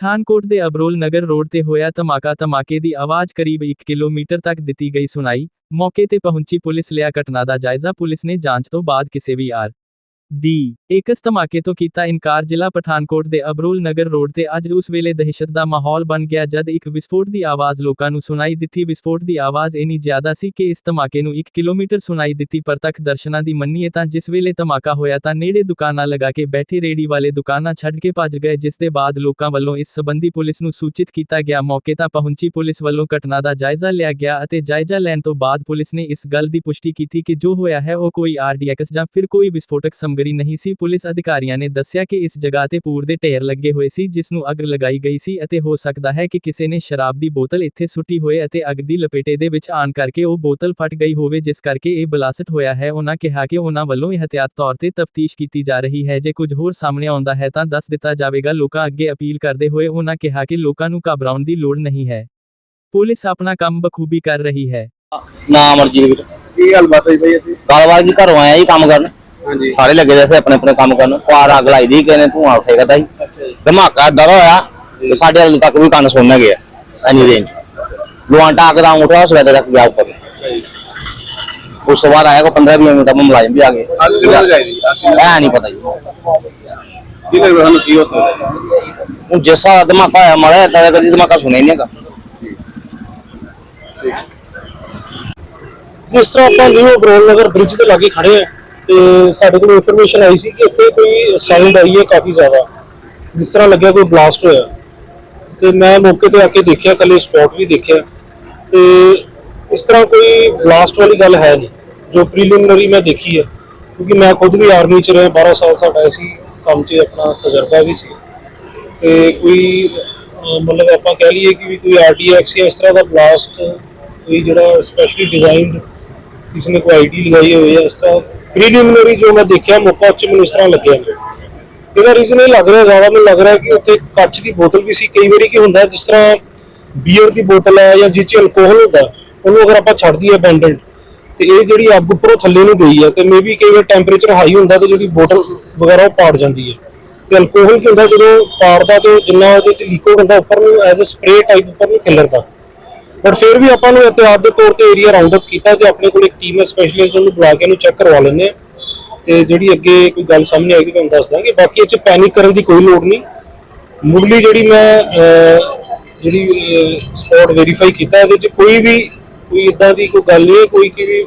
ਪਠਾਨਕੋਟ ਦੇ ਅਬਰੋਲ ਨਗਰ ਰੋਡ ਤੇ ਹੋਇਆ ਧਮਾਕਾ, ਧਮਾਕੇ ਦੀ ਆਵਾਜ਼ ਕਰੀਬ 1 ਕਿਲੋਮੀਟਰ ਤੱਕ ਦਿੱਤੀ ਗਈ ਸੁਣਾਈ। ਮੌਕੇ ਤੇ ਪਹੁੰਚੀ ਪੁਲਿਸ ਲਿਆ ਘਟਨਾ ਦਾ ਜਾਇਜ਼ਾ, ਪੁਲਿਸ ਨੇ ਜਾਂਚ ਤੋਂ ਬਾਅਦ ਕਿਸੇ ਵੀ ਆਰ ਡੀ। ਇੱਕਸ ਧਮਾਕੇ ਤੋਂ ਕੀਤਾ ਇਨਕਾਰ ਜ਼ਿਲ੍ਹਾ ਪਠਾਨਕੋਟ ਦੇ ਅਬਰੋਲ ਨਗਰ ਰੋਡ ਤੇ ਅੱਜ ਉਸ ਵੇਲੇ ਦਹਿਸ਼ਤ ਦਾ ਮਾਹੌਲ ਬਣ ਗਿਆ ਜਦ ਇੱਕ ਵਿਸਫੋਟ ਦੀ ਆਵਾਜ਼ ਲੋਕਾਂ ਨੂੰ ਸੁਣਾਈ ਦਿੱਤੀ। ਵਿਸਫੋਟ ਦੀ ਆਵਾਜ਼ ਇੰਨੀ ਜ਼ਿਆਦਾ ਸੀ ਕਿ ਇਸ ਧਮਾਕੇ ਨੂੰ 1 ਕਿਲੋਮੀਟਰ ਸੁਣਾਈ ਦਿੱਤੀ ਪਰ ਦਰਸ਼ਨਾਂ ਦੀ ਮੰਨੀਏ ਤਾਂ ਜਿਸ ਵੇਲੇ ਧਮਾਕਾ ਹੋਇਆ ਤਾਂ ਨੇੜੇ ਦੁਕਾਨਾਂ ਲਗਾ ਕੇ ਬੈਠੇ ਰੇੜੀ ਵਾਲੇ ਦੁਕਾਨਾਂ ਛੱਡ ਕੇ ਭੱਜ ਗਏ ਜਿਸ ਦੇ ਬਾਅਦ ਲੋਕਾਂ ਵੱਲੋਂ ਇਸ ਸਬੰਧੀ ਪੁਲਿਸ ਨੂੰ ਸੂਚਿਤ ਕੀਤਾ ਗਿਆ। ਮੌਕੇ ਤਾਂ ਪਹੁੰਚੀ ਪੁਲਿਸ ਵੱਲੋਂ ਘਟਨਾ ਦਾ ਜਾਇਜ਼ਾ ਲਿਆ ਗਿਆ ਅਤੇ ਜਾਇਜ਼ਾ ਲੈਣ ਤੋਂ ਬਾਅਦ ਪੁਲਿਸ ਨੇ ਇਸ ਗੱਲ ਦੀ ਪੁਸ਼ਟੀ ਕੀਤੀ ਕਿ ਜੋ ਹੋਇਆ ਹੈ ਉਹ ਕੋਈ ਆਰਡੀਐਕਸ ਜਾਂ ਫਿਰ ਕੋਈ ਵਿਸਫੋਟਕ ਸਮਗਰੀ ਨਹੀਂ ਸੀ ਪੁਲਿਸ ਅਧਿਕਾਰੀਆਂ ਨੇ ਦੱਸਿਆ ਕਿ ਇਸ ਜਗ੍ਹਾ ਤੇ ਪੂਰ ਦੇ ਢੇਰ ਲੱਗੇ ਹੋਏ ਸੀ ਜਿਸ ਨੂੰ ਅੱਗ ਲਗਾਈ ਗਈ ਸੀ ਅਤੇ ਹੋ ਸਕਦਾ ਹੈ ਕਿ ਕਿਸੇ ਨੇ ਸ਼ਰਾਬ ਦੀ ਬੋਤਲ ਇੱਥੇ ਸੁੱਟੀ ਹੋਏ ਅਤੇ ਅੱਗ ਦੀ ਲਪੇਟੇ ਦੇ ਵਿੱਚ ਆਣ ਕਰਕੇ ਉਹ ਬੋਤਲ ਫਟ ਗਈ ਹੋਵੇ ਜਿਸ ਕਰਕੇ ਇਹ ਬਲਾਸਟ ਹੋਇਆ ਹੈ। ਉਹਨਾਂ ਕਿਹਾ ਕਿ ਉਹਨਾਂ ਵੱਲੋਂ ਇਹਤਿਆਤ ਤੌਰ ਤੇ ਤਫਤੀਸ਼ ਕੀਤੀ ਜਾ ਰਹੀ ਹੈ। ਜੇ ਕੁਝ ਹੋਰ ਸਾਹਮਣੇ ਆਉਂਦਾ ਹੈ ਤਾਂ ਦੱਸ ਦਿੱਤਾ ਜਾਵੇਗਾ। ਲੋਕਾਂ ਅੱਗੇ ਅਪੀਲ ਕਰਦੇ ਹੋਏ ਉਹਨਾਂ ਕਿਹਾ ਕਿ ਲੋਕਾਂ ਨੂੰ ਘਬਰਾਉਣ ਦੀ ਲੋੜ ਨਹੀਂ ਹੈ। ਪੁਲਿਸ ਆਪਣਾ ਕੰਮ ਬਖੂਬੀ ਕਰ ਰਹੀ ਹੈ। ਨਾ ਅਮਰਜੀਤ ਵੀਰ। ਕੀ ਗੱਲਬਾਤ ਹੋਈ ਬਈ ਇੱਥੇ? ਗੱਲਬਾਤ ਘਰੋਂ ਆਇਆ ਜੀ ਕੰਮ ਕਰਨ। ਸਾਰੇ ਲੱਗੇ ਦੇ ਸੀ ਆਪਣੇ ਆਪਣੇ ਕੰਮ ਕਰਨ। ਪਾਰ ਅੱਗ ਲਾਈ ਦੀ ਕਿਸੇ ਨੇ ਧੂਆਂ ਉੱਠੇ ਕਰਦਾ ਸੀ ਅੱਛਾ ਜੀ। ਧਮਾਕਾ ਏਦਾਂ ਦਾ ਹੋਇਆ ਤੇ ਸਾਡੇ ਹਾਲੇ ਤੱਕ ਵੀ ਕੰਨ ਸੁਣਨ ਗਿਆ ਐਨੀ ਰੇਂਜ ਲੁਆਂਟਾ ਅੱਗ ਦਾ ਉਠਾ ਸਵੇਦੇ ਤੱਕ ਗਿਆ ਉੱਪਰ। ਅੱਛਾ ਜੀ। ਉਸ ਤੋਂ ਬਾਅਦ ਆਇਆ ਕੋ 15 ਕਿਲੋਮੀਟਰ ਮੈਂ ਮੁਲਾਜ਼ਮ ਵੀ ਆ ਗਏ। ਅੱਗ ਕਿਉਂ ਲਗਾਈ ਜੀ? ਅੱਗ ਐ ਨਹੀਂ ਪਤਾ ਜੀ। ਕੀ ਲੱਗਦਾ ਤੁਹਾਨੂੰ ਕੀ ਹੋ ਸਕਦਾ? ਹੁਣ ਜਿਸ ਹਿਸਾਬ ਦਾ ਧਮਾਕਾ ਹੋਇਆ ਮਾੜਾ ਏਦਾਂ ਦਾ ਕਦੀ ਧਮਾਕਾ ਸੁਣਿਆ ਹੀ ਨਹੀਂ ਹੈਗਾ। ਜਿਸ ਤਰ੍ਹਾਂ ਆਪਾਂ ਨਿਊ ਬਰੋਲ ਨਗਰ ਬ੍ਰਿਜ ਦੇ ਲਾਗੇ ਖੜੇ ਆ ਤੇ ਸਾਡੇ ਕੋਲ ਇਨਫੋਰਮੇਸ਼ਨ ਆਈ ਸੀ ਕਿ ਇੱਥੇ ਕੋਈ ਸਾਊਂਡ ਆਈ ਹੈ ਕਾਫੀ ਜ਼ਿਆਦਾ। ਜਿਸ ਤਰ੍ਹਾਂ ਲੱਗਿਆ ਕੋਈ ਬਲਾਸਟ ਹੋਇਆ। ਤੇ ਮੈਂ ਮੌਕੇ ਤੇ ਆ ਕੇ ਦੇਖਿਆ ਕੱਲੇ ਸਪੌਟ ਵੀ ਦੇਖਿਆ। ਤੇ ਇਸ ਤਰ੍ਹਾਂ ਕੋਈ ਬਲਾਸਟ ਵਾਲੀ ਗੱਲ ਹੈ ਨਹੀਂ ਜੋ ਪ੍ਰੀਲਿਮਿਨਰੀ ਮੈਂ ਦੇਖੀ ਹੈ। ਕਿਉਂਕਿ ਮੈਂ ਖੁਦ ਵੀ ਆਰਮੀ ਚ ਰਿਹਾ 12 ਸਾਲ ਸਾਡਾ ਸੀ ਕੰਮ 'ਚ ਆਪਣਾ ਤਜਰਬਾ ਵੀ ਸੀ। ਤੇ ਕੋਈ ਅਹ, ਮਤਲਬ ਆਪਾਂ ਕਹਿ ਲਈਏ ਕਿ ਵੀ ਕੋਈ ਆਰਡੀਐਕਸ ਜਾਂ ਇਸ ਤਰ੍ਹਾਂ ਦਾ ਬਲਾਸਟ ਕੋਈ ਜਿਹੜਾ ਸਪੈਸ਼ਲੀ ਡਿਜ਼ਾਈਨਡ ਕਿਸੇ ਨੇ ਕੋਈ ਆਈਡੀ ਲਗਾਈ ਹੋਈ ਹੈ ਇਸ ਤਰ੍ਹਾਂ ਪ੍ਰੀਲਿਮਿਨਰੀ ਜੋ ਮੈਂ ਦੇਖਿਆ, ਮੌਕਾ ਚ ਮੈਨੂੰ ਇਸ ਤਰ੍ਹਾਂ ਲੱਗਿਆ ਇਹਦਾ ਰੀਜ਼ਨ ਇਹ ਲੱਗ ਰਿਹਾ, ਜ਼ਿਆਦਾ ਮੈਨੂੰ ਲੱਗ ਰਿਹਾ ਕਿ ਉੱਥੇ ਕੱਚ ਦੀ ਬੋਤਲ ਵੀ ਸੀ। ਕਈ ਵਾਰੀ ਕੀ ਹੁੰਦਾ, ਜਿਸ ਤਰ੍ਹਾਂ ਬੀਅਰ ਦੀ ਬੋਤਲ ਹੈ ਜਾਂ ਜਿਸ ਚ ਅਲਕੋਹਲ ਹੁੰਦਾ, ਉਹਨੂੰ ਅਗਰ ਆਪਾਂ ਛੱਡ ਦਈਏ ਅਬੈਂਡਨਡ ਤੇ ਇਹ ਜਿਹੜੀ ਅੱਗ ਉੱਪਰੋਂ ਥੱਲੇ ਨੂੰ ਗਈ ਹੈ, ਤੇ ਮੇਬੀ ਕਈ ਵਾਰ ਟੈਂਪਰੇਚਰ ਹਾਈ ਹੁੰਦਾ ਤੇ ਜਿਹੜੀ ਬੋਤਲ ਵਗੈਰਾ ਉਹ ਪਾੜ ਜਾਂਦੀ ਹੈ। ਤੇ ਅਲਕੋਹਲ ਕੀ ਹੁੰਦਾ, ਜਦੋਂ ਪਾੜਦਾ ਤੇ ਜਿੰਨਾ ਉਹਦੇ 'ਚ ਲਿਕੁਇਡ ਹੁੰਦਾ ਉੱਪਰ ਨੂੰ ਐਜ਼ ਅ ਸਪਰੇ ਟਾਈਪ ਉੱਪਰ ਨੂੰ ਖਿਲਰਦਾ। ਪਰ ਫਿਰ ਵੀ ਆਪਾਂ ਨੂੰ ਇਤਿਆਦ ਦੇ ਤੌਰ ਤੇ ਏਰੀਆ ਰਾਉਂਡ ਅਪ ਕੀਤਾ ਤੇ ਆਪਣੇ ਕੋਲ ਇੱਕ ਟੀਮ ਹੈ ਸਪੈਸ਼ਲਿਸਟ ਉਹਨੂੰ ਬੁਲਾ ਕੇ ਇਹਨੂੰ ਚੈੱਕ ਕਰਵਾ ਲੈਂਦੇ ਆ ਤੇ ਜਿਹੜੀ ਅੱਗੇ ਕੋਈ ਗੱਲ ਸਾਹਮਣੇ ਆਏਗੀ ਤੁਹਾਨੂੰ ਦੱਸ ਦਾਂਗੇ। ਬਾਕੀ ਇਹ ਚ ਪੈਨਿਕ ਕਰਨ ਦੀ ਕੋਈ ਲੋੜ ਨਹੀਂ। ਮੁੱਢਲੀ ਜਿਹੜੀ ਮੈਂ ਜਿਹੜੀ ਸਪੌਟ ਵੈਰੀਫਾਈ ਕੀਤਾ ਇਹਦੇ ਚ ਕੋਈ ਵੀ ਕੋਈ ਇਦਾਂ ਦੀ ਕੋਈ ਗੱਲ ਨਹੀਂ ਕੋਈ ਕਿ ਵੀ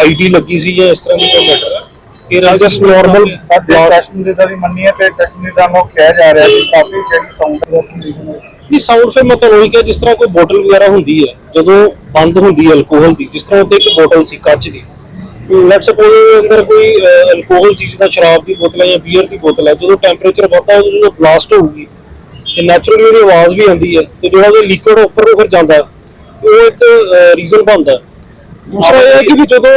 ਆਈਡੀ ਲੱਗੀ ਸੀ ਜਾਂ ਇਸ ਤਰ੍ਹਾਂ ਦੀ ਕੋਈ ਮੈਟਰ ਹੈ। ਇਹ ਜਸਟ ਨਾਰਮਲ ਟੈਸਟ ਦਾ ਵੀ ਮੰਨੀ ਹੈ ਤੇ ਟੈਸਟ ਦਾ ਮੌਕ ਕਿਹਾ ਜਾ ਰਿਹਾ ਸੀ ਕਾਫੀ ਜਿਹੜੀ ਸਾਊਂਡ ਵੀ ਸਾਊਂਡ ਫਿਰ ਮਤਲਬ ਉਹੀ ਕਿ ਜਿਸ ਤਰ੍ਹਾਂ ਕੋਈ ਬੋਟਲ ਵਗੈਰਾ ਹੁੰਦੀ ਹੈ, ਜਦੋਂ ਬੰਦ ਹੁੰਦੀ ਹੈ ਅਲਕੋਹਲ ਦੀ, ਜਿਸ ਤਰ੍ਹਾਂ ਉੱਤੇ ਇੱਕ ਬੋਟਲ ਸੀ ਕੱਚ ਦੀ। ਲੈਟ ਸਪੋਜ਼ ਅੰਦਰ ਕੋਈ ਅਲਕੋਹਲ ਸੀ, ਜਿੱਦਾਂ ਸ਼ਰਾਬ ਦੀ ਬੋਤਲ ਹੈ ਜਾਂ ਬੀਅਰ ਦੀ ਬੋਤਲ ਹੈ, ਜਦੋਂ ਟੈਂਪਰੇਚਰ ਵੱਧਦਾ ਉਦੋਂ ਜਦੋਂ ਬਲਾਸਟ ਹੋਊਗੀ। ਤੇ ਨੈਚੁਰਲੀ ਉਹਦੀ ਆਵਾਜ਼ ਵੀ ਆਉਂਦੀ ਹੈ, ਤੇ ਜਿਹੜਾ ਉਹ ਲਿਕੁਇਡ ਉੱਪਰ ਨੂੰ ਫਿਰ ਜਾਂਦਾ ਉਹ ਇੱਕ ਰੀਜ਼ਨ ਬਣਦਾ ਦੂਸਰਾ ਇਹ ਹੈ ਕਿ ਵੀ ਜਦੋਂ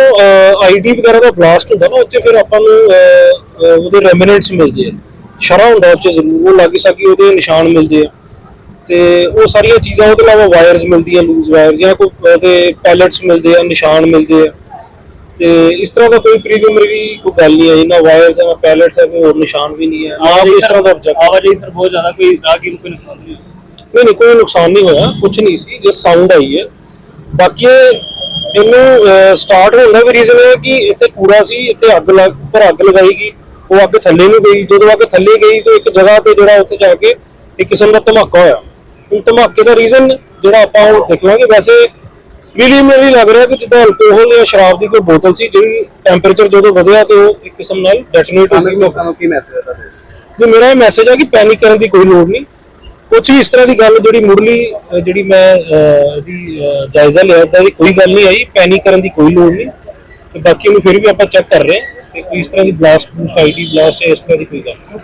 ਆਈਡੀ ਵਗੈਰਾ ਦਾ ਬਲਾਸਟ ਹੁੰਦਾ ਨਾ, ਉੱਥੇ ਫਿਰ ਆਪਾਂ ਨੂੰ ਉਹਦੇ ਰੈਮਿਨੈਂਟਸ ਮਿਲਦੇ ਆ ਸ਼ਰਾ ਹੁੰਦਾ ਉੱਚ ਜ਼ਰੂਰ, ਉਹ ਲੱਗ ਸਾਗੀ ਉਹਦੇ ਨਿਸ਼ਾਨ ਮਿਲਦੇ ਆ ਤੇ ਉਹ ਸਾਰੀਆਂ ਚੀਜ਼ਾਂ ਉਹਦੇ ਇਲਾਵਾ ਵਾਇਰਸ ਮਿਲਦੀਆਂ ਲੂਜ਼ ਵਾਇਰ ਜਾਂ ਕੋਈ ਉਹਦੇ ਪੈਲਟਸ ਮਿਲਦੇ ਆ ਨਿਸ਼ਾਨ ਮਿਲਦੇ ਆ। ਤੇ ਇਸ ਤਰ੍ਹਾਂ ਦਾ ਕੋਈ ਪ੍ਰੀਲਿਮਿਨਰੀ ਕੋਈ ਗੱਲ ਨਹੀਂ ਹੈ ਇਹਨਾਂ ਵਾਇਰਸ ਜਾਂ ਪੈਲਟਸ ਹੈ ਕੋਈ ਹੋਰ ਨਿਸ਼ਾਨ ਵੀ ਨਹੀਂ ਹੈ। ਨਾ ਕੋਈ ਇਸ ਤਰ੍ਹਾਂ ਦਾ ਆਵਾਜਾਈ ਸਰ ਬਹੁਤ ਜ਼ਿਆਦਾ ਕੋਈ ਰਾਹਗੀਰ ਨੂੰ ਕੋਈ ਨੁਕਸਾਨ ਨਹੀਂ ਹੋਇਆ? ਨਹੀਂ ਨਹੀਂ ਕੋਈ ਨੁਕਸਾਨ ਨਹੀਂ ਹੋਇਆ ਕੁਝ ਨਹੀਂ ਸੀ ਜਸ ਸਾਊਂਡ ਆਈ ਹੈ। ਬਾਕੀ ਇਹ- ਇਹਨੂੰ ਸਟਾਰਟ ਹੋਣ ਦਾ ਵੀ ਰੀਜ਼ਨ ਹੈ ਕਿ ਇੱਥੇ ਕੂੜਾ ਸੀ ਇੱਥੇ ਅੱਗ ਲੱਗ ਪਰ ਅੱਗ ਲਗਾਈ ਗਈ ਉਹ ਅੱਗ ਥੱਲੇ ਨੂੰ ਗਈ ਜਦੋਂ ਅੱਗ ਥੱਲੇ ਗਈ ਤਾਂ ਇੱਕ ਜਗ੍ਹਾ ਤੇ ਜਿਹੜਾ ਉੱਥੇ ਜਾ ਕੇ ਇੱਕ ਕਿਸਮ ਦਾ ਧਮਾਕਾ ਹੋਇਆ। ਧਮਾਕੇ ਦਾ ਰੀਜ਼ਨ ਜਿਹੜਾ ਆਪਾਂ ਉਹ ਦੇਖ ਲਾਂਗੇ ਵੈਸੇ ਪ੍ਰੀਲਿਮਿਨਰੀ ਲੱਗ ਰਿਹਾ ਕਿ ਜਿੱਦਾਂ ਅਲਕੋਹਲ ਜਾਂ ਸ਼ਰਾਬ ਦੀ ਕੋਈ ਬੋਤਲ ਸੀ ਜਿਹੜੀ ਟੈਂਪਰੇਚਰ ਜਦੋਂ ਵਧਿਆ ਤੇ ਉਹ ਇੱਕ ਕਿਸਮ ਨਾਲ ਡੈਟੋਨੇਟ ਹੋ ਗਈ। ਲੋਕਾਂ ਨੂੰ ਕੀ ਮੈਸੇਜ ਹੈ ਤੁਹਾਡੇ? ਜੋ ਮੇਰਾ ਇਹ ਮੈਸੇਜ ਹੈ ਕਿ ਪੈਨਿਕ ਕਰਨ ਦੀ ਕੋਈ ਲੋੜ ਨਹੀਂ। ਕੁਝ ਵੀ ਇਸ ਤਰ੍ਹਾਂ ਦੀ ਗੱਲ ਜਿਹੜੀ ਮੁੱਢਲੀ ਜਿਹੜੀ ਮੈਂ ਅਹ, ਜਾਇਜ਼ਾ ਲਿਆ ਏਦਾਂ ਦੀ ਕੋਈ ਗੱਲ ਨਹੀਂ ਆਈ ਪੈਨਿਕ ਕਰਨ ਦੀ ਕੋਈ ਲੋੜ ਨਹੀਂ। ਤੇ ਬਾਕੀ ਨੂੰ ਫਿਰ ਵੀ ਆਪਾਂ ਚੈੱਕ ਕਰ ਰਹੇ ਹਾਂ ਕਿ ਕੋਈ ਇਸ ਤਰ੍ਹਾਂ ਦੀ ਬਲਾਸਟ ਬੂਸਟ ਆਈਡੀ ਬਲਾਸਟ ਇਸ ਤਰ੍ਹਾਂ ਦੀ ਕੋਈ ਗੱਲ ਨਹੀਂ।